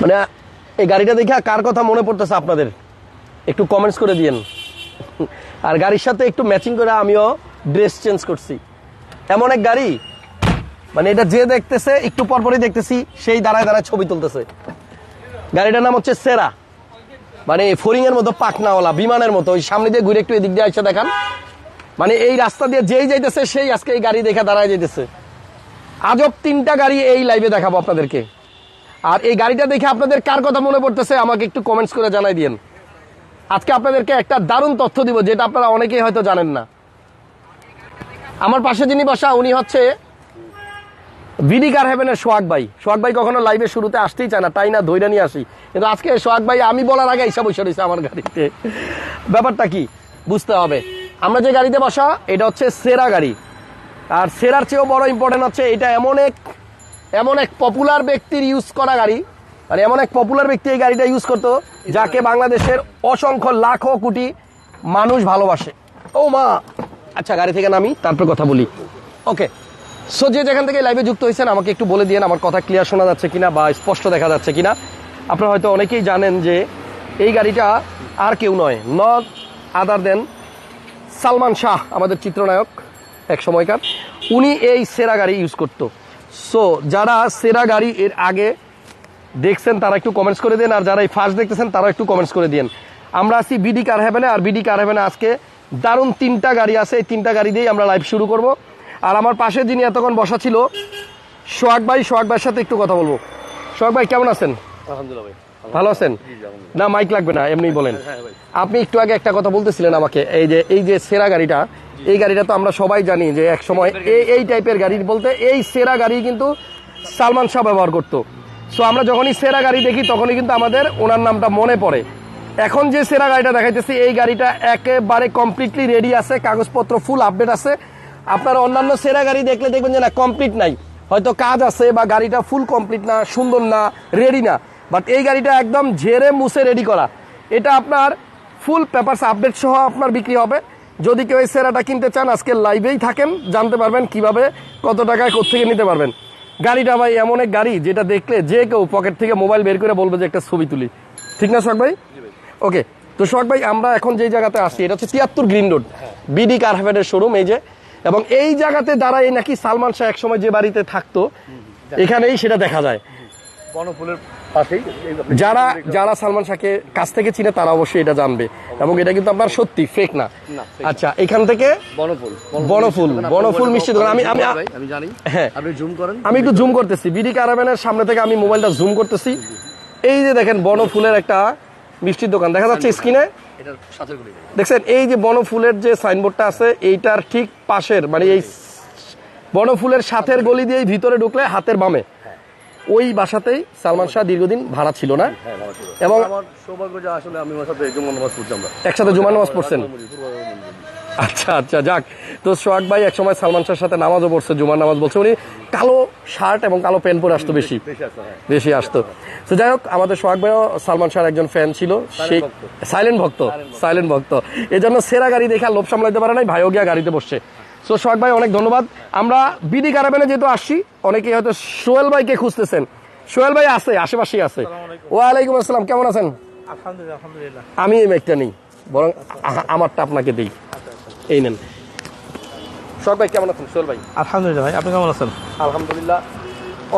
মানে এই গাড়িটা দেখে কার কথা মনে পড়তেছে আপনাদের? একটু কমেন্টস করে দিয়েন। আর গাড়ির সাথে একটু ম্যাচিং করে আমিও ড্রেস চেঞ্জ করছি। এমন এক গাড়ি মানে এটা যে দেখতেছে, একটু পরপরই দেখতেছি, সেই দাঁড়ায় দাঁড়ায় ছবি তুলতেছে। গাড়িটার নাম হচ্ছে সেরা মানে ফরিং এর মতো পাকনাওয়ালা বিমানের মতো, ওই সামনে দিয়ে ঘুরে একটু এদিক দিয়ে আসছে দেখান। মানে এই রাস্তা দিয়ে যেই যাইতেছে, সেই আজকে এই গাড়ি দেখে দাঁড়ায় যাইতেছে। আজব তিনটা গাড়ি এই লাইভে দেখাবো আপনাদেরকে। আর এই গাড়িটা দেখে আপনাদের কার কথা মনে পড়তেছে, আমাকে একটু কমেন্টস করে জানাই দিন আজকে আপনাদেরকে একটা দারুণ তথ্য দিব, যেটা আপনারা অনেকেই হয়তো জানেন না। আমার পাশে যিনি বসা, উনি হচ্ছে বিডি কার হেভেনের সোহাগ ভাই। সোহাগ ভাই কখনো লাইভে শুরুতে আসতেই চায় না, তাই না? ধৈর্য নিয়ে আসি। কিন্তু আজকে সোহাগ ভাই, আমি বলার আগে হিসাব বসে আমার গাড়িতে। ব্যাপারটা কি? বুঝতে হবে। আমরা যে গাড়িতে বসা, এটা হচ্ছে সেরা গাড়ি। আর সেরার চেয়েও বড় ইম্পর্টেন্ট হচ্ছে, এটা এমন এক এমন এক পপুলার ব্যক্তির ইউজ করা গাড়ি। মানে এমন এক পপুলার ব্যক্তি এই গাড়িটা ইউজ করতো, যাকে বাংলাদেশের অসংখ্য লাখো কোটি মানুষ ভালোবাসে। ও মা! আচ্ছা গাড়ি থেকে নামি, তারপর কথা বলি। ওকে সো যে যেখান থেকে লাইভে যুক্ত হয়েছেন, আমাকে একটু বলে দিয়েন, আমার কথা ক্লিয়ার শোনা যাচ্ছে কিনা বা স্পষ্ট দেখা যাচ্ছে কিনা। আপনারা হয়তো অনেকেই জানেন যে এই গাড়িটা আর কেউ নয় not other than Salman Shah, আমাদের চিত্রনায়ক, এক সময়কার। উনি এই সেরা গাড়ি ইউজ করতো। সো যারা সেরা গাড়ি এর আগে দেখছেন, তারা একটু কমেন্টস করে দেন, আর যারা এই ফার্স্ট দেখতেছেন তারা একটু কমেন্টস করে দিন। আমরা আছি বিডি কার হ্যাভেনে আর বিডি কার হ্যাভেনে আজকে দারুণ তিনটা গাড়ি আছে। এই তিনটা গাড়ি দিয়েই আমরা লাইভ শুরু করব। আর আমার পাশে যিনি এতক্ষণ বসা ছিল, সোহাগ ভাই, সোহাগ ভাইয়ের সাথে একটু কথা বলব। সোহাগ ভাই, কেমন আছেন? আলহামদুলিল্লাহ ভাই। ভালো আছেন? না মাইক লাগবে না এমনি বলেন। হ্যাঁ আপনি একটু আগে একটা কথা বলতেছিলেন আমাকে এই যে এই যে সেরা গাড়িটা এই গাড়িটা তো আমরা সবাই জানি যে এক সময় এই এই টাইপের গাড়ি বলতে এই সেরা গাড়ি কিন্তু সালমান শাহ ব্যবহার করতো। সো আমরা যখনই সেরা গাড়ি দেখি তখনই কিন্তু আমাদের ওনার নামটা মনে পড়ে। এখন যে সেরা গাড়িটা দেখাইতেছি এই গাড়িটা একেবারে কমপ্লিটলি রেডি আছে কাগজপত্র ফুল আপডেট আছে। আপনারা অন্যান্য সেরা গাড়ি দেখলে দেখবেন যে না কমপ্লিট নাই। হয়তো কাজ আছে বা গাড়িটা ফুল কমপ্লিট না সুন্দর না রেডি না। বাট এই গাড়িটা একদম ঝেড়ে মুছে রেডি করা। এটা আপনার ফুল পেপারস আপডেট সহ আপনার বিক্রি হবে। যদি কেউ এই সেরাটা কিনতে চান আজকে লাইভেই থাকেন জানতে পারবেন কীভাবে কত টাকায় কোথেকে নিতে পারবেন। গাড়িটা ভাই এমন এক গাড়ি যেটা দেখলে যে কেউ পকেট থেকে মোবাইল বের করে বলবে যে একটা ছবি তুলি। ঠিক না শখ ভাই? ওকে তো শখ ভাই আমরা এখন যে জায়গাতে আসছি এটা হচ্ছে তিয়াত্তর গ্রিন রোড বিডি কারহাফেডের শোরুম এই যে। এবং এই জায়গাতে দাঁড়ায় নাকি সালমান শাহ একসময় যে বাড়িতে থাকতো এখানেই সেটা দেখা যায়। বনফুলের যারা যারা সালমান শাহকে কাছ থেকে চিনে তারা অবশ্যই এটা জানবে। এবং এটা কিন্তু আপনার সত্যি ফেক না। আচ্ছা এখান থেকে বনফুল বনফুল, বনফুল মিষ্টি। আমি- আমি- আমি জানি। হ্যাঁ। আপনি জুম করেন। আমি একটু জুম করতেছি। বিডি কারাবেনের সামনে থেকে আমি মোবাইলটা জুম করতেছি। এই যে দেখেন বনফুলের একটা মিষ্টির দোকান। দেখা যাচ্ছে স্ক্রিনে? দেখছেন এই যে বনফুলের যে সাইনবোর্ডটা আছে এইটার ঠিক পাশের মানে এই বনফুলের সাথের গলি দিয়ে ভিতরে ঢুকলে হাতের বামে। ওই বাসাতেই সালমান শাহ দীর্ঘদিন ভাড়া ছিল না। হ্যাঁ এবং একসাথে জুমা নামাজ পড়ছেন? আচ্ছা আচ্ছা যাক। তো সোহাগ ভাই একসময় সালমান শাহের সাথে নামাজও পড়ছে জুমার নামাজ বলছে। উনি কালো শার্ট এবং কালো প্যান্ট পরে আসতো বেশি। বেশি আছে হ্যাঁ। আসতো। তো যাই হোক আমাদের সোহাগ ভাইও সালমান শাহের একজন ফ্যান ছিল। সেই সাইলেন্ট ভক্ত। সাইলেন্ট ভক্ত। এই জন্য সেরা গাড়ি দেখে আর লোভ সামলাইতে পারে নাই ভাইও গিয়া গাড়িতে বসছে। সো সোহাগ ভাই অনেক ধন্যবাদ। আমরা বিডি কারাবেনে যেহেতু আসছি অনেকে হয়তো সোহেল ভাইকে খুঁজতেছেন। সোহেল ভাই আছে আশেপাশেই আছে। ওয়ালাইকুম আসসালাম কেমন আছেন? আমি এই মেঘটা নেই বরং আমারটা আপনাকে দিই। এই নেন। সোহাগ ভাই কেমন আছেন? সোহেল ভাই? আলহামদুলিল্লাহ ভাই আপনি কেমন আছেন? আলহামদুলিল্লাহ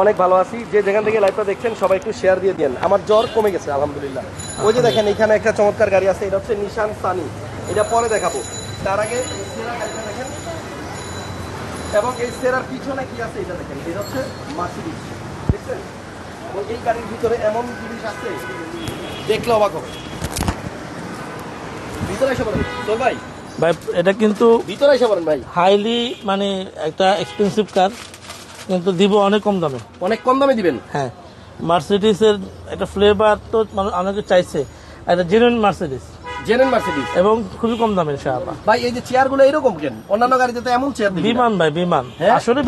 অনেক ভালো আছি। যে যেখান থেকে লাইভটা দেখছেন সবাই একটু শেয়ার দিয়ে দেন আমার জ্বর কমে গেছে আলহামদুলিল্লাহ। ওই যে দেখেন এখানে একটা চমৎকার গাড়ি আছে এটা হচ্ছে নিশান সানি। এটা পরে দেখাবো। তার আগে দেখেন এবং এই সেরার পিছনে কি আছে এটা দেখেন এটা হচ্ছে মার্সিডিজ দেখছেন? এবং এই গাড়ির ভিতরে এমন জিনিস আছে দেখলে অবাক হবে। ভিতরে এসে পড়েন চল ভাই। ভাই এটা কিন্তু ভিতরে এসে পড়েন ভাই। হাইলি মানে একটা এক্সপেন্সিভ কার কিন্তু দিব অনেক কম দামে। অনেক কম দামে দিবেন? হ্যাঁ। মার্সিডিসের একটা ফ্লেভার তো মানুষ অনেকে চাইছে। একটা জেনুইন মার্সিডিস জেনেন মার্সিডিজ। এবং খুবই কম দামে ইনশাআল্লাহ ভাই এই যে এরকম কেন? অন্যান্য গাড়িতে তো এমন চেয়ার বিমান ভাই বিমান। হ্যাঁ? আসলে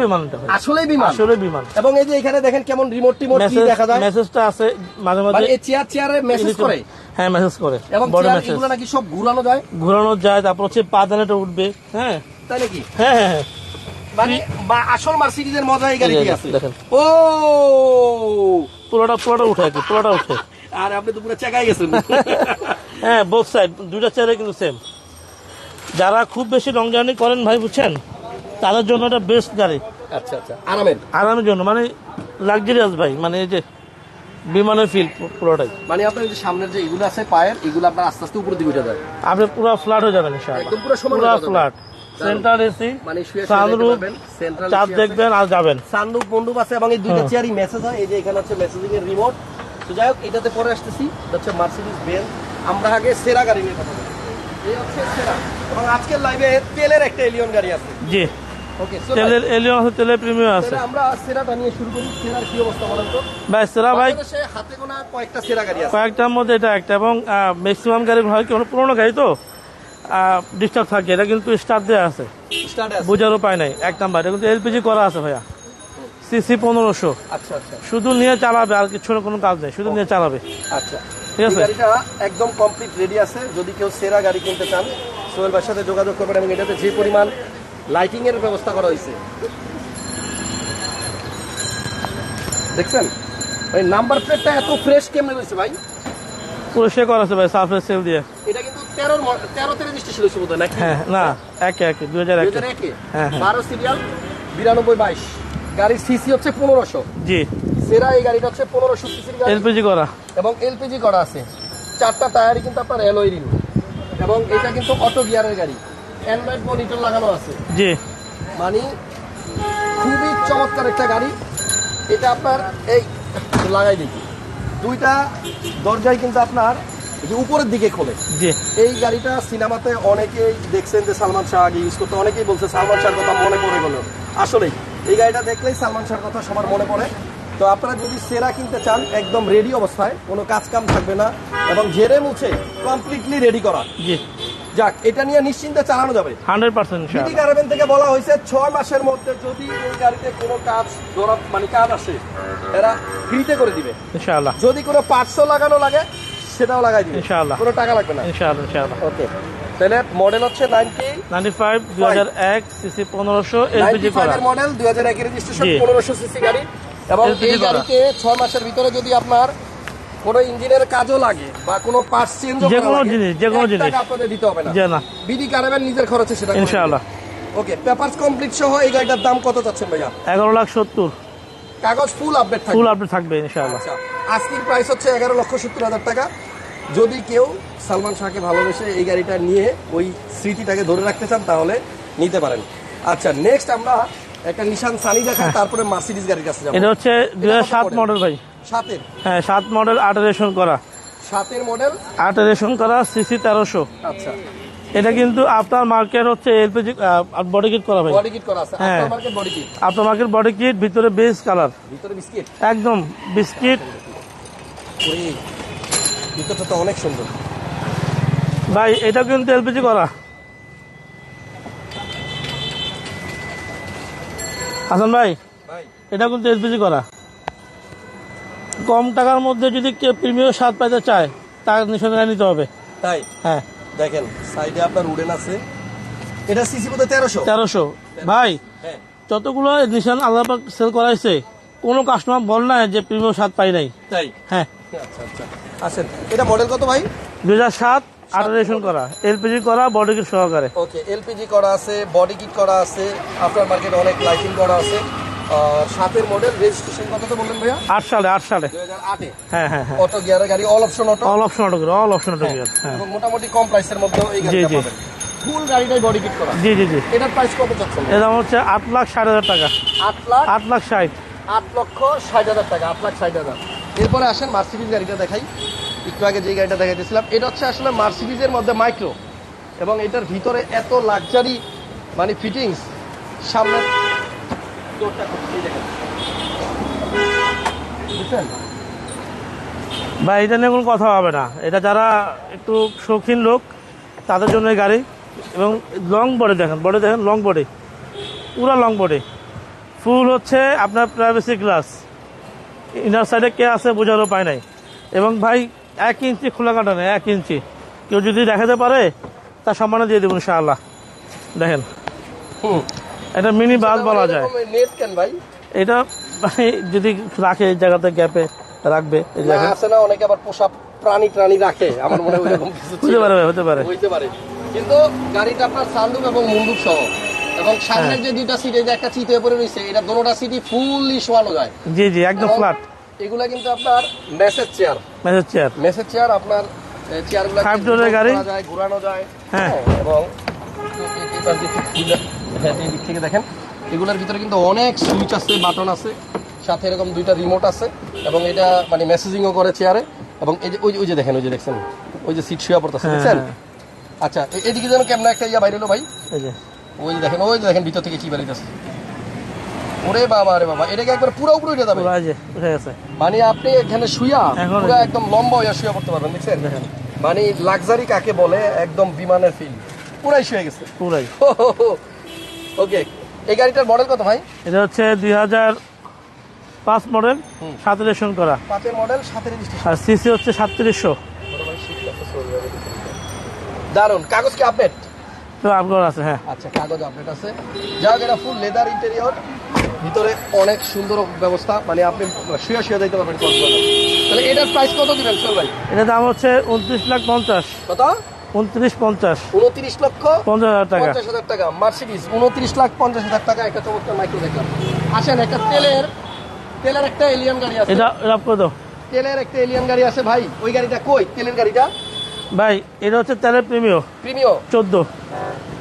আসলে বিমান। আসলে বিমান। এবং এই যে এখানে দেখেন কেমন রিমোট টিমোট কি দেখা যায়। মেসেজটা আছে মাঝে মাঝে। এই চেয়ার চেয়ারে মেসেজ করে। হ্যাঁ মেসেজ করে। এবং বড় মেসেজ এগুলো নাকি সব ঘুরানো যায়? ঘোরানো যায় তারপর হচ্ছে পা দানাটা উঠবে। হ্যাঁ। তাই নাকি? হ্যাঁ হ্যাঁ হ্যাঁ। মানে আসল মার্সিডিজের মজা এই আছে। দেখেন। ও! পুরোটা পুরোটা উঠে পুরোটা উঠে। আর আপনি তো পুরো চেকাই গেছেন। হ্যাঁ বোথ সাইড দুইটা চেয়ারে কিন্তু সেম যারা খুব বেশি লং জার্নি করেন ভাই বুঝছেন? তাদের জন্য এটা বেস্ট গাড়ি। আচ্ছা আচ্ছা। আরামের। আরামের জন্য মানে লাক্সারিয়াস ভাই মানে এই যে বিমানের ফিল পুরোটাই। মানে আপনার যে সামনের যে এগুলো আছে পায়ের এগুলো আপনার আস্তে আস্তে উপরে দিকে উঠে যায় আপনি পুরো ফ্ল্যাট হয়ে যাবেন একদম পুরো সমান পুরো ফ্ল্যাট সেন্টার এসি মানে সানরুফ পারবেন, চাপ দেখবেন আর যাবেন। সানরুফ বন্ধুপ আছে এবং এই দুইটা হ্যাঁ। চেয়ারই মেসেজ হয়। এই যে এখানে হচ্ছে মেসেজিং এর রিমোট তো যাই হোক এটাতে পরে আসতেছি। হচ্ছে মার্সিডিজ বেন আমরা আগে সেরা গাড়ি নিয়ে কথা বলি। এই হচ্ছে সেরা। এবং আজকের লাইভে তেলের একটা এলিয়ন গাড়ি আছে। জি। তেলের এলিয়ন আছে তেলের প্রিমিয়াম আছে। আমরা সেরাটা নিয়ে শুরু করি। সেরার কি অবস্থা বলেন তো? ভাই সেরা ভাই। হাতে গোনা কয়েকটা সেরা গাড়ি আছে। কয়েকটার মধ্যে এটা একটা এবং ম্যাক্সিমাম গাড়ি হয় কি অনেক পুরোনো গাড়ি তো? ডিস্টার্ব থাকে। এটা কিন্তু স্টার্ট দেওয়া আছে। স্টার্ট আছে। বোঝার উপায় নাই। এক নাম্বার। এটা কিন্তু এলপিজি করা আছে ভাইয়া। সিসি পনেরোশো। আচ্ছা আচ্ছা। শুধু নিয়ে চালাবে আর কিছু না কোনো কাজ নেই শুধু নিয়ে চালাবে। আচ্ছা। ঠিক আছে? গাড়িটা একদম কমপ্লিট রেডি আছে। যদি কেউ সেরা গাড়ি কিনতে চান সোহেল ভাইয়ের সাথে যোগাযোগ করবেন এবং এটাতে যে পরিমাণ লাইটিং এর ব্যবস্থা করা হয়েছে। দেখছেন? ভাই নাম্বার প্লেটটা এত ফ্রেশ কেমনে হয়েছে ভাই? পরিষ্কার করা আছে ভাই সার্ফেস সেল দিয়ে। এটা কিন্তু তেরোর ম- তেরোতে রেজিস্ট্রেশন হয়েছে বোধ নাকি? হ্যাঁ না একে একে দুই হাজার দুই একে হাজার একে। হ্যাঁ, হ্যাঁ। বারো সিরিয়াল বিরানব্বই বাইশ। গাড়ির সিসি হচ্ছে পনেরোশো। জি। সেরা এই গাড়িটা হচ্ছে পনেরোশো সিসির গাড়ি। এলপিজি করা। এবং এলপিজি করা আছে। চারটা টায়ারই কিন্তু আপনার অ্যালয় রিল এবং এটা কিন্তু অটো গিয়ারের গাড়ি। অ্যান্ড্রয়েড মনিটর লাগানো আছে। জি। মানে খুবই চমৎকার একটা গাড়ি। এটা আপনার এই লাগাই দেখি দুইটা দরজায় কিন্তু আপনার যে উপরের দিকে খোলে। জি। এই গাড়িটা সিনেমাতে অনেকেই দেখছেন যে সালমান শাহ আগে ইউজ করতে। অনেকেই বলছে সালমান শাহর কথা মনে পড়ে গেল। আসলেই। এই গাড়িটা দেখলেই সালমান শাহর কথা সবার মনে পড়ে। তো আপনারা যদি সেরা কিনতে চান একদম রেডি অবস্থায় কোনো কাজ কাম থাকবে না এবং ঝেড়ে মুছে কমপ্লিটলি রেডি করা। জি। যাক এটা নিয়ে নিশ্চিন্তে চালানো যাবে। হান্ড্রেড পার্সেন্ট বিডি গার্মেন্ট থেকে বলা হয়েছে ছয় মাসের মধ্যে যদি এই গাড়িতে কোনো কাজ ধরা মানে কাজ আসে এরা ফ্রিতে করে দিবে। ইনশাআল্লাহ। যদি কোনো পার্টসও লাগানো লাগে সেটাও লাগাই দিবে। ইনশাআল্লাহ। কোনো টাকা লাগবে না। ইনশাআল্লাহ ইনশাআল্লাহ। ওকে তাহলে মডেল হচ্ছে নাইনটি নাইনটি ফাইভ দুই হাজার এক সিসি পনেরোশো এলপিজি করা মডেল দুই হাজার একের রেজিস্ট্রেশন জি। পনেরোশো সিসি গাড়ি। এবং এই গাড়িতে ছয় মাসের ভিতরে যদি আপনার কোনো ইঞ্জিনের কাজও লাগে বা কোনো পার্টস চেঞ্জ যে কোনো জিনিস, যে কোনো জিনিস। আপনাদের দিতে হবে না। না। বিডি কারাবেন নিজের খরচে সেটা ইনশাআল্লাহ। ওকে পেপারস কমপ্লিট সহ এই গাড়িটার দাম কত চাচ্ছেন ভাইয়া? এগারো লাখ সত্তর। কাগজ ফুল আপডেট ফুল আপডেট থাকবে ইনশাআল্লাহ। আচ্ছা আজকের প্রাইস হচ্ছে এগারো লক্ষ সত্তর হাজার টাকা। যদি কেউ সালমান শাহকে ভালোবেসে এই গাড়িটা নিয়ে ওই স্মৃতিটাকে ধরে রাখতে চান তাহলে নিতে পারেন। আচ্ছা নেক্সট আমরা একটা নিশান সানি দেখাই তারপরে মার্সিডিজ গাড়ির কাছে যাব। এটা হচ্ছে দুই হাজার সাত কত মডেল ভাই। সাতের? হ্যাঁ সাত মডেল আট রেশন করা। সাতের মডেল আট রেশন করা সিসি তেরোশো। আচ্ছা। এটা কিন্তু আপনার মার্কেট হচ্ছে এলপিজি বডি কিট করা ভাই। বডি কিট করা আছে। হ্যাঁ। আফটার মার্কেট বডি কিট আপনার মার্কেট বডি কিট ভিতরে বেস কালার ভিতরে বিস্কিট একদম বিস্কিট ভিতরটা তো অনেক সুন্দর। ভাই এটা কিন্তু এলপিজি করা। হাসান ভাই এটা কিন্তু এলপিজি করা। কম টাকার মধ্যে যদি কেউ প্রিমিয়াম স্বাদ পাইতে চায় তার নিঃসন্দেহে নিতে হবে। তাই? হ্যাঁ। দেখেন সাইডে আপনার উডেন আছে। এটা সিসি বোধ তেরোশো? তেরোশো। ভাই হ্যাঁ। যতগুলো নিশান আল্লাহ সেল করা হয়েছে কোনো কাস্টমার বল না যে প্রিমিয়াম স্বাদ পাই নাই। তাই? হ্যাঁ। আচ্ছা আচ্ছা। আসেন এটা মডেল কত ভাই? দুই হাজার সাত আঠারোশন করা এলপিজি করা বডি কিট সহকারে। ওকে এলপিজি করা আছে বডি কিট করা আছে আফটার মার্কেট অনেক লাইটিং করা আছে। সাতের মডেল রেজিস্ট্রেশন কত তো বললেন ভাইয়া? আট সালে আট সালে। আটে। হ্যাঁ হ্যাঁ হ্যাঁ। অটো গিয়ারের গাড়ি all option auto all option auto all option auto হ্যাঁ। এবং মোটামুটি কম প্রাইসের মধ্যে এই গাড়িটা জি, জি। পাবেন। ফুল গাড়িটাই বডি কিট করা। জি জি জি। এটার প্রাইস কত যাচ্ছে এর দাম হচ্ছে আট লাখ ষাট হাজার টাকা। আট লাখ? আট লাখ ষাট। আট লক্ষ ষাট হাজার টাকা আট লাখ ষাট হাজার। এরপরে আসেন মার্সিডিজ গাড়িটা দেখাই। একটু আগে যে গাড়িটা দেখাইতেছিলাম, এটা হচ্ছে আসলে মার্সিডিজের মধ্যে মাইক্রো এবং এটার ভিতরে এত লাক্সারি মানে ফিটিংস সামনে বা এটা নিয়ে কোনো কথা হবে না। এটা যারা একটু শৌখিন লোক, তাদের জন্য গাড়ি। এবং লং বডি দেখেন বডি দেখেন লং বডি পুরো লং বডি ফুল হচ্ছে আপনার প্রাইভেসি গ্লাস ইনার সাইডে কে আছে বোঝারও পায় নাই। এবং ভাই এক ইঞ্চি খোলা কাটা নেই এক ইঞ্চি। কেউ যদি দেখাতে পারে তার সম্মানে দিয়ে দেবো ইনশাআল্লাহ। দেখেন। হুম। এটা মিনি বাস বলা যায়। নেট কেন ভাই? এটা মানে যদি রাখে এই জায়গাতে গ্যাপে রাখবে আছে না অনেকে আবার পোষা প্রাণী প্রাণী রাখে। আমার মনে হয়। হতে পারে হতে পারে। হইতে পারে। কিন্তু গাড়িটা আপনার এবং মুন্ডুপ সহ। এবং সামনের যে দুইটা সিটে যে একটা চিতে পরে রয়েছে এটা সিটই ফুললি শোয়ানো যায়। জি জি একদম ফ্ল্যাট এগুলা কিন্তু আপনার massage chair massage chair massage chair আপনার চেয়ারগুলো door গাড়ি? যায় ঘোরানো যায়। হ্যাঁ। এবং দিক থেকে খুলে- হ্যাঁ, দিক থেকে দেখেন এগুলোর ভিতরে কিন্তু অনেক সুইচ আছে বাটন আছে সাথে এরকম দুইটা রিমোট আছে এবং এটা মানে মেসেজিংও করে চেয়ারে এবং এই যে ওই যে- দেখেন ওই যে দেখছেন ওই যে সিট শুয়ে পড়তেছে হ্যাঁ, দেখছেন? হ্যাঁ। আচ্ছা এদিকে যেন কেমন একটা ইয়া বাইরে ভাই। এই যে। ওই যে দেখেন ওই যে দেখেন ভিতর থেকে কি বেরিয়েছে ওরে বাবা রে বাবা এটাকে একবার পুরো উপরে উঠে যাবে। উঠে গেছে। মানে আপনি এখানে শুয়া পুরো একদম লম্বা হয়ে শুয়ে পড়তে পারবেন দেখছেন? দেখেন। মানে লাক্সারি কাকে বলে একদম বিমানের ফিল পুরাই শুয়ে গেছে। পুরাই। ওকে এই গাড়িটার মডেল কত ভাই? এটা হচ্ছে দুই হাজার পাঁচ মডেল। সাত রেশন করা। পাঁচের মডেল সাতের আর সিসি হচ্ছে সাতত্রিশশো। দারুণ কাগজ কি আপডেট তো আপগ্রেড আছে হ্যাঁ। আচ্ছা কাগজ আপডেট আছে। যা এটা ফুল লেদার ইন্টেরিয়র ভিতরে অনেক সুন্দর ব্যবস্থা। মানে আপনি শুয়ে শুয়ে পারবেন তাহলে এটার প্রাইস কত দিবেন ভাই? এটার দাম হচ্ছে উনত্রিশ লাখ পঞ্চাশ। কত? উনত্রিশ পঞ্চাশ। উনত্রিশ লক্ষ পঞ্চাশ হাজার টাকা। পঞ্চাশ হাজার টাকা। মার্সিডিজ উনত্রিশ লাখ পঞ্চাশ হাজার টাকা। একটা চমৎকার মাইক্রো দেখলাম। আসেন একটা তেলের তেলের একটা এলিয়ান গাড়ি আছে। এটা এটা করে দাও। তেলের একটা এলিয়ান গাড়ি আছে ভাই। ওই গাড়িটা কই? তেলের গাড়িটা? ভাই এটা হচ্ছে তেলের প্রিমিও। প্রিমিও? চোদ্দ।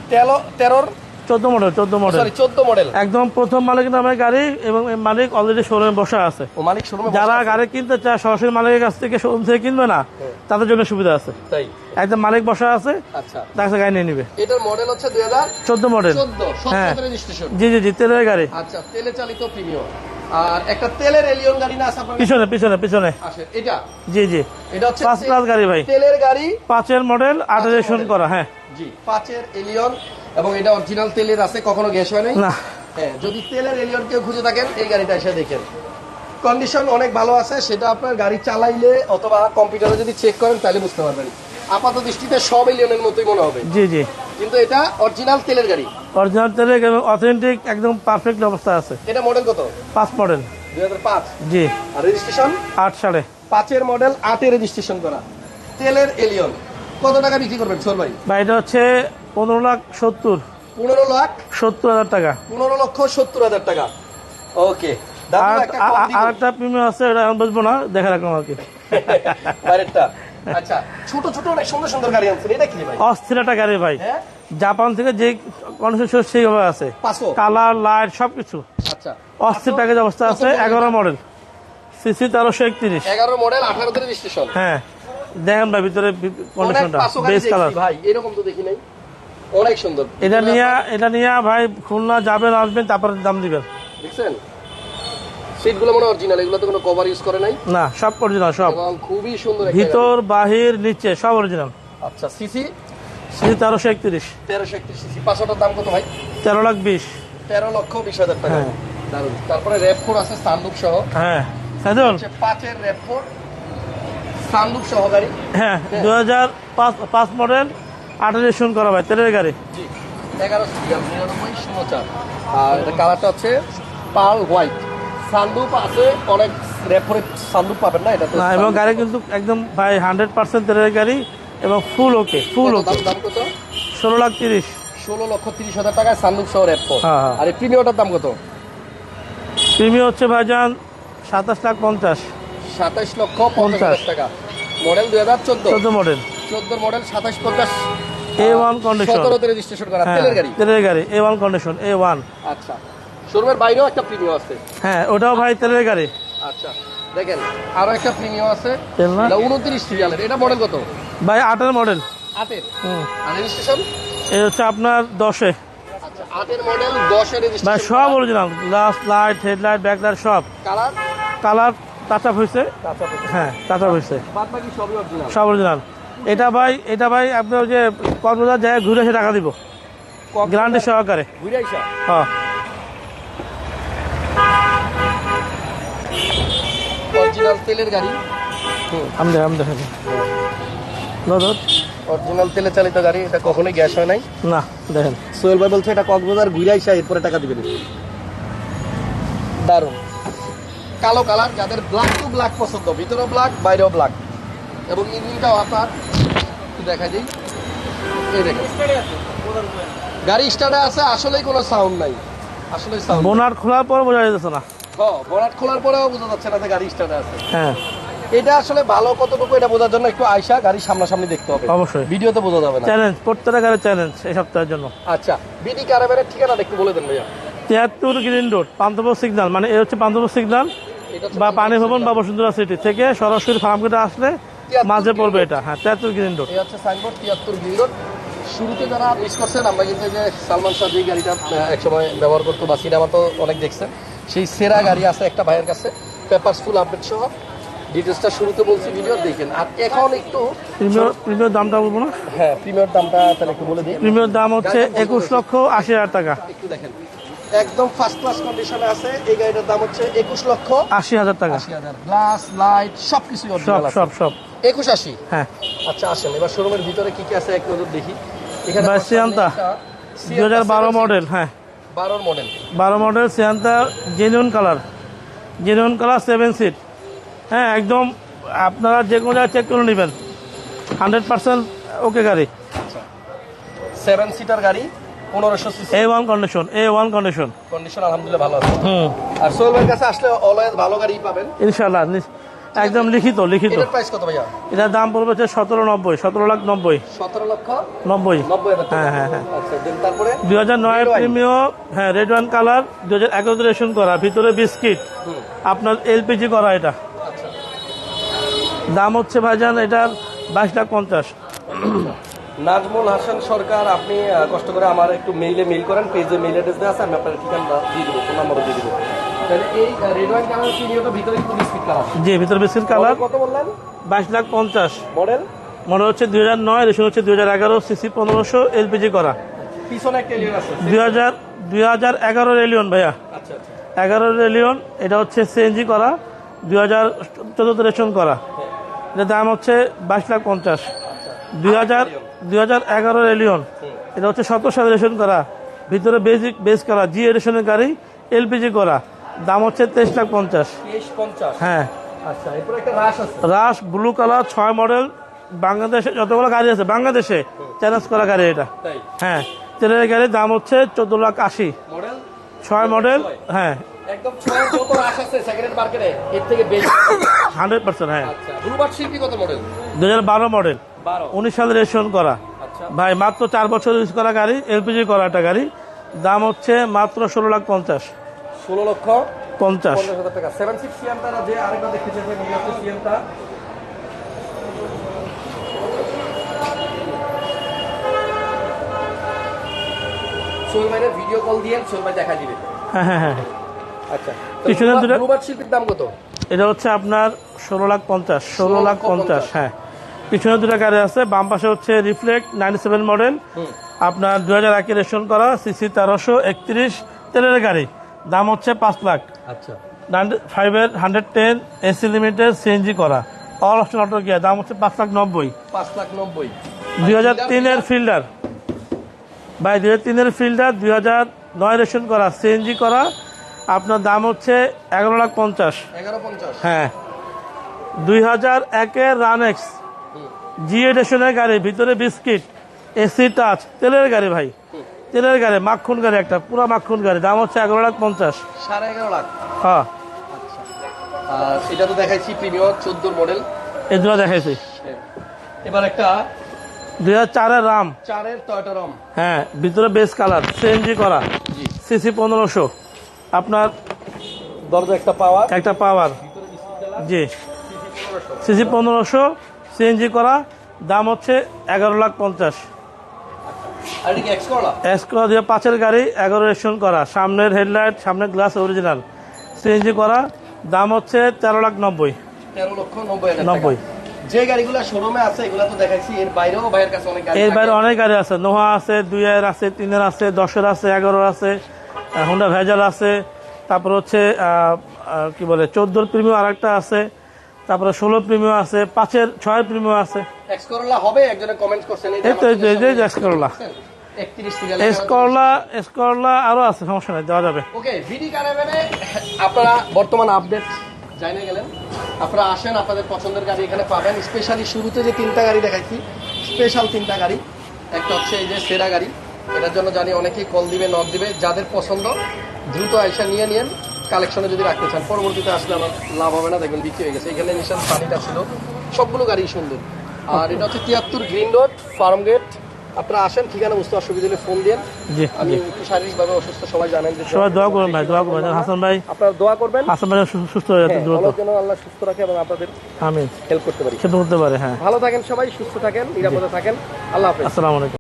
তেল তেরোর চোদ্দ মডেল চোদ্দ মডেল চোদ্দ মডেল একদম প্রথম মালিক নামের গাড়ি এবং মালিক অলরেডি শোরুমে বসা আছে। মালিক শোরুমে যারা গাড়ি কিনতে চায় সরাসরি মালিকের কাছ থেকে শোরুম থেকে কিনবে না তাদের জন্য সুবিধা আছে। তাই? একদম মালিক বসা আছে আচ্ছা। তার কাছে গাড়ি নিয়ে নিবে। এটার মডেল হচ্ছে দুই হাজার চোদ্দ মডেল হ্যাঁ। জি জি জি তেলের গাড়ি। আচ্ছা তেলে চালিত আর একটা তেলের এলিয়ন গাড়ি না আছে পিছনে পিছনে পিছনে। এটা? জি জি। এটা হচ্ছে পাঁচ ক্লাস গাড়ি ভাই। তেলের গাড়ি। পাঁচের মডেল আট করা হ্যাঁ। জি পাঁচের এলিয়ন এবং এটা অরিজিনাল তেলের আছে কখনো গ্যাস হয় নাই? না। হ্যাঁ যদি তেলের এলিয়ন কেউ খুঁজে থাকেন এই গাড়িটা এসে দেখেন। কন্ডিশন অনেক ভালো আছে সেটা আপনার গাড়ি চালাইলে অথবা কম্পিউটারে যদি চেক করেন তাহলে বুঝতে পারবেন। আপাত দৃষ্টিতে সব এলিয়নের মতোই মনে হবে। জি জি। কিন্তু এটা অরিজিনাল তেলের গাড়ি। অরিজিনাল তেলের অথেন্টিক একদম পারফেক্ট অবস্থা আছে। এটা মডেল কত? পাঁচ মডেল দুই হাজার পাঁচ। জি। আর রেজিস্ট্রেশন আট সাড়ে পাঁচের মডেল আটে রেজিস্ট্রেশন করা। তেলের এলিয়ন কত টাকা বিক্রি করবেন সোর ভাই? ভাই এটা হচ্ছে পনেরো লাখ সত্তর। পনেরো লাখ সত্তর হাজার টাকা। পনেরো লক্ষ সত্তর হাজার টাকা। ওকে আর একটা প্রিমিয়াম আছে এটা এখন বুঝব না দেখে রাখলাম আর কি। আচ্ছা ছোট ছোট অনেক সুন্দর সুন্দর গাড়ি আনছেন এটা কি ভাই? অস্থির একটা গাড়ি ভাই। হ্যাঁ? জাপান থেকে যে সেইভাবে আছে। কালার লাইট সবকিছু। আচ্ছা। অস্থির প্যাকেজ অবস্থা আছে এগারো মডেল সিসি তেরোশো একত্রিশ। এগারো মডেল আঠারোতে রেজিস্ট্রেশন হ্যাঁ। দেখেন ভাই ভিতরে কন্ডিশনটা বেস কালার ভাই এরকম তো দেখি নাই। অনেক সুন্দর। এটা নিয়ে এটা নিয়ে ভাই খুলনা যাবেন আসবেন তারপরে দাম দিবেন। দেখছেন? সিটগুলো মনে অরিজিনাল এগুলো তো কোনো কভার ইউজ করে নাই? না সব অরিজিনাল সব। এবং খুবই সুন্দর ভিতর বাহির নিচে সব অরিজিনাল আচ্ছা সিসি সিসি তেরোশো একত্রিশ। তেরোশো একত্রিশ সিসি পাঁচশোটার দাম কত ভাই? তেরো লাখ বিশ। তেরো লক্ষ বিশ হাজার টাকা। হ্যাঁ। তারপরে র্যাপফোর আছে সানলুক সহ। হ্যাঁ। সাইদুল? পাঁচের র্যাপফোর সানলুক সহ গাড়ি। হ্যাঁ দু হাজার পাঁচ পাঁচ মডেল আঠারো করা ভাই তেলের গাড়ি? আর এটা কালারটা হচ্ছে পাল হোয়াইট। সানরুফ আছে অনেক র্যাপরে সানরুফ পাবেন না এটা না এবং গাড়ি কিন্তু একদম ভাই হান্ড্রেড পার্সেন্ট তেলের গাড়ি এবং ফুল ওকে ফুল ওকে দাম কত? ষোলো লাখ তিরিশ। ষোলো লক্ষ তিরিশ হাজার টাকায় সানরুফ সহ র্যাপো হ্যাঁ, হ্যাঁ। আর এই প্রিমিয়টার দাম কত? প্রিমিয়াম হচ্ছে ভাইজান সাতাশ লাখ পঞ্চাশ। সাতাইশ লক্ষ পঞ্চাশ। টাকা। মডেল দুই হাজার চোদ্দ। চোদ্দ মডেল। চোদ্দ মডেল সাতাইশ পঞ্চাশ এ ওয়ান কন্ডিশন সতেরোতে রেজিস্ট্রেশন করা। তেলের গাড়ি? তেলের গাড়ি A one condition A one আচ্ছা। শোরুমের বাইরেও একটা প্রিমিয়াম আছে? হ্যাঁ ওটাও ভাই তেলের গাড়ি। আচ্ছা। দেখেন আরও একটা প্রিমিয়াম আছে। তেল না? এটা উনত্রিশ সিরিয়ালের। এটা মডেল কত? ভাই আটের মডেল আটের? আর রেজিস্ট্রেশন এই হচ্ছে আপনার দশে। আচ্ছা আটের মডেল দশের ভাই সব original glass light headlight backlight সব। কালার কালার টাচ আপ হয়েছে হ্যাঁ টাচ আপ হয়েছে সব অরিজিনাল এটা ভাই এটা ভাই আপনার ওই যে কক্সবাজার যায় ঘুরে এসে টাকা দিব। গ্যারান্টি সহকারে। হ্যাঁ। অরিজিনাল তেলের গাড়ি? আমি অরিজিনাল তেলে চালিত গাড়ি এটা কখনোই গ্যাস হয় নাই? না দেখেন। সোহেল ভাই বলছে এটা কক্সবাজার এরপরে টাকা দিবেন। দারুণ কালো কালার যাদের ব্ল্যাক টু ব্ল্যাক পছন্দ ভিতরেও ব্ল্যাক বাইরেও ব্ল্যাক এবং ইঞ্জিনটাও আপনার দেখা দিই। এই দেখেন। গাড়ি স্টার্টে আছে আসলেই কোনো সাউন্ড নাই। আসলে সাউন্ড বোনার খোলার পর বোঝা যাচ্ছে না। বরাট খোলার পরেও বোঝা যাচ্ছে না যে গাড়ি স্টার্টে আছে। হ্যাঁ। এটা আসলে ভালো কতটুকু এটা বোঝার জন্য একটু আয়সা গাড়ি সামনাসামনি দেখতে হবে। অবশ্যই। ভিডিওতে বোঝা যাবে না। চ্যালেঞ্জ প্রত্যেকটা গাড়ির চ্যালেঞ্জ এই সপ্তাহের জন্য। আচ্ছা বিডি ক্যারাভ্যানের ঠিকানা একটু বলে দেন ভাইয়া। তিয়াত্তর গ্রিন রোড পান্তপুর সিগন্যাল মানে এই হচ্ছে পান্তপুর সিগন্যাল বা পানি ভবন বা বসুন্ধরা সিটি থেকে সরাসরি ফার্মগেটে আসলে মাঝে পড়বে এটা হ্যাঁ তিয়াত্তর গ্রিন রোড। এই হচ্ছে সাইনবোর্ড তিয়াত্তর গিরিরোড শুরুতে যারা মিস করছেন আমরা কিন্তু যে সালমান শাহ যে গাড়িটা একসময় ব্যবহার করতো বা সিনেমা তো অনেক দেখছেন সেই সেরা গাড়ি আছে একটা ভাইয়ের কাছে পেপারস ফুল আপডেট সহ। ডিটেলসটা শুরুতে বলছি ভিডিও দেখেন। আর এখন একটু প্রিমিয়র প্রিমিয়র দামটা বলব না? হ্যাঁ প্রিমিয়ার দামটা তাহলে একটু বলে দিই। প্রিমিয়র দাম হচ্ছে একুশ লক্ষ আশি হাজার টাকা। একটু দেখেন। একদম ফার্স্ট ক্লাস কন্ডিশনে আছে এই গাড়িটার দাম হচ্ছে একুশ লক্ষ আশি হাজার টাকা। আশি হাজার। গ্লাস লাইট সব কিছুই সব সব সব। একুশ আশি? হ্যাঁ। আচ্ছা আসেন এবার শোরুমের ভিতরে কি কি আছে এক নজর দেখি। এখানে সিয়ান্তা। দু হাজার বারো মডেল হ্যাঁ। বারোর মডেল বারো model Sienta genuine colour genuine colour seven seat হ্যাঁ একদম আপনারা যে কোনো জায়গায় চেক করে নেবেন। হান্ড্রেড পার্সেন্ট ওকে গাড়ি। সেভেন সিটার গাড়ি পনেরোশো A one condition A one condition condition আলহামদুলিল্লাহ ভালো আছে। হুম। আর সোহেল ভাইয়ের কাছে আসলে অলওয়েজ ভালো গাড়ি পাবেন। ইনশাল্লাহ একদম লিখিত লিখিত। এটার প্রাইস কত ভাইয়া? এটার দাম পড়বে হচ্ছে সতেরো নব্বই সতেরো লাখ নব্বই। সতেরো লক্ষ নব্বই। হ্যাঁ হ্যাঁ হ্যাঁ। আচ্ছা তারপরে? দুই হাজার নয় প্রিমিও হ্যাঁ রেড ওয়ান কালার দুই হাজার এগারো রেশন করা ভিতরে বিস্কিট আপনার এলপিজি করা এটা। আচ্ছা। দাম হচ্ছে ভাইজান এটার বাইশ লাখ পঞ্চাশ। নাজমুল হাসান সরকার আপনি কষ্ট করে আমার একটু মেইলে মেইল করেন পেজে মেইল অ্যাড্রেস দেওয়া আছে আমি আপনার ঠিকানা দিয়ে দেবো ফোন নাম্বারও দিয়ে দেবো। ভিতরে একটু জি ভিতরে বিস্কিট কালার কত বললেন? বাইশ লাখ পঞ্চাশ। মডেল মনে হচ্ছে দুই হাজার নয় রেশন হচ্ছে দুই হাজার এগারো সিসি পনেরোশো এলপিজি করা। পিছনে একটা এলিয়ন আছে। দুই হাজার দুই হাজার ভাইয়া। আচ্ছা আচ্ছা। এগারো রেলিয়ন এটা হচ্ছে সিএনজি করা। দুই হাজার চোদ্দোতে রেশন করা। এটার দাম হচ্ছে বাইশ লাখ পঞ্চাশ। দুই হাজার দুই হাজার এগারো রেলিয়ন। এটা হচ্ছে সতেরো সালে রেশন করা। ভিতরে বেজিক বেস করা। জি এডিশনের গাড়ি এলপিজি করা। দাম হচ্ছে তেইশ লাখ পঞ্চাশ। হ্যাঁ। আচ্ছা রাশ ব্লু কালার ছয় মডেল। বাংলাদেশে যতগুলো গাড়ি আছে বাংলাদেশে চ্যালেঞ্জ করা গাড়ি এটা। হ্যাঁ তেলের গাড়ির দাম হচ্ছে চোদ্দ লাখ আশি। ছয় মডেল হ্যাঁ। হান্ড্রেড পার্সেন্ট হ্যাঁ। আচ্ছা দু হাজার বারো মডেল। উনিশ সালে রেজিস্ট্রেশন করা। আচ্ছা। ভাই মাত্র চার বছর ইউজ করা গাড়ি এলপিজি করা একটা গাড়ি। দাম হচ্ছে মাত্র ষোলো লাখ পঞ্চাশ। ষোলো লক্ষ পঞ্চাশ। হাজার টাকা। সেভেন সিক্স সিয়ানটা যে আরেকবার দেখতে চাইছেন এই হচ্ছে সিয়ানটা সোহেল ভাইয়ের ভিডিও কল দিয়ে সোহেল ভাই দেখা দিবে। হ্যাঁ হ্যাঁ হ্যাঁ। আচ্ছা। পিছনে ব্লুবার্ড শিল্পীর দাম কত? এটা হচ্ছে আপনার ষোলো লাখ পঞ্চাশ ষোলো লাখ পঞ্চাশ হ্যাঁ। পিছনে দুটো গাড়ি আছে বাম পাশে হচ্ছে রিফ্লেক্ট নাইনটি সেভেন মডেল। আপনার দু হাজার একে রেশন করা সিসি তেরোশো একত্রিশ তেলের গাড়ি। দাম হচ্ছে পাঁচ লাখ। আচ্ছা। ফাইভের hundred ten AC limited CNG করা। অল অপশন অটো গিয়ার দাম হচ্ছে পাঁচ লাখ নব্বই। পাঁচ লাখ নব্বই। দুই হাজার তিনের ফিল্ডার ভাই দুই হাজার তিনের ফিল্ডার দুই হাজার নয় রেশন করা সিএনজি করা। আপনার দাম হচ্ছে এগারো লাখ পঞ্চাশ। এগারো পঞ্চাশ। হ্যাঁ। দুই হাজার একের রানেক্স জি এডিশনের গাড়ি ভিতরে বিস্কিট এসি টাচ তেলের গাড়ি ভাই। তেলের গাড়ি মাখন গাড়ি একটা পুরো মাখন গাড়ি। দাম হচ্ছে এগারো লাখ পঞ্চাশ। সাড়ে এগারো লাখ? হ্যাঁ। আর এটা তো দেখাইছি প্রিমিয়ার চোদ্দোর মডেল। এই দুটো দেখাইছি। এবার একটা দুই হাজার চারের রাম চারের টয়টা রম হ্যাঁ ভিতরে বেস কালার সিএনজি করা। সিসি পনেরোশো। আপনার দরজা একটা পাওয়ার একটা পাওয়ার জি। সিসি পনেরোশো। সিএনজি করা। দাম হচ্ছে এগারো লাখ পঞ্চাশ। দিয়ে পাঁচের গাড়ি এগারো রেশন করা। সামনের হেডলাইট সামনের গ্লাস অরিজিনাল সিএনজি করা দাম হচ্ছে তেরো লাখ নব্বই। তেরো লক্ষ নব্বই। যে গাড়িগুলো শোরুমে আছে এগুলো তো দেখাইছি এর বাইরেও ভাইয়ের কাছে অনেক গাড়ি এর বাইরে অনেক গাড়ি আছে। নোহা আছে দুইয়ের আছে তিনের আছে দশের আছে এগারোর আছে হুন্ডা ভেজাল আছে। তারপর হচ্ছে কি বলে চোদ্দোর প্রিমিয়াম আরেকটা আছে। তারপরে ষোলো প্রিমিয়াম আছে পাঁচের ছয়ের প্রিমিয়াম আছে। হবে একজনে কমেন্ট করছেন এই তো এই যে- এই যে এক্স করলা। একত্রিশ সিরিয়াল এসকরলা এসকরলা আরও আছে সমস্যা নেই দেওয়া যাবে। ওকে ভিডি কারাভ্যানে আপনারা বর্তমান আপডেট জানিয়ে গেলেন। আপনারা আসেন আপনাদের পছন্দের গাড়ি এখানে পাবেন। স্পেশালি শুরুতে যে তিনটা গাড়ি দেখাইছি স্পেশাল তিনটা গাড়ি। একটা হচ্ছে এই যে সেরা গাড়ি। এটার জন্য জানি অনেকেই কল দিবে নক দিবে। যাদের পছন্দ দ্রুত আইসা নিয়ে নিন কালেকশনে যদি রাখতে চান পরবর্তীতে আসলে আমার লাভ হবে না দেখবেন বিক্রি হয়ে গেছে। এখানে নিশান পানিটা ছিল। সবগুলো গাড়ি সুন্দর। আর এটা হচ্ছে তিয়াত্তর গ্রিন রোড ফার্ম গেট। আপনারা আসেন ঠিকানা বুঝতে অসুবিধা হলে ফোন দেন। জি আমি একটু শারীরিকভাবে অসুস্থ সবাই জানেন যে সবাই দোয়া করবেন ভাই দোয়া করবেন হাসান ভাই আপনারা দোয়া করবেন। হাসান ভাই সুস্থ হয়ে যাচ্ছে হ্যাঁ, দ্রুত। আল্লাহ যেন আল্লাহ সুস্থ রাখে এবং আপনাদের আমিন। হেল্প করতে পারি। সেটা করতে পারে হ্যাঁ। ভালো থাকেন সবাই সুস্থ থাকেন নিরাপদে থাকেন। আল্লাহ হাফেজ। আসসালামু আলাইকুম।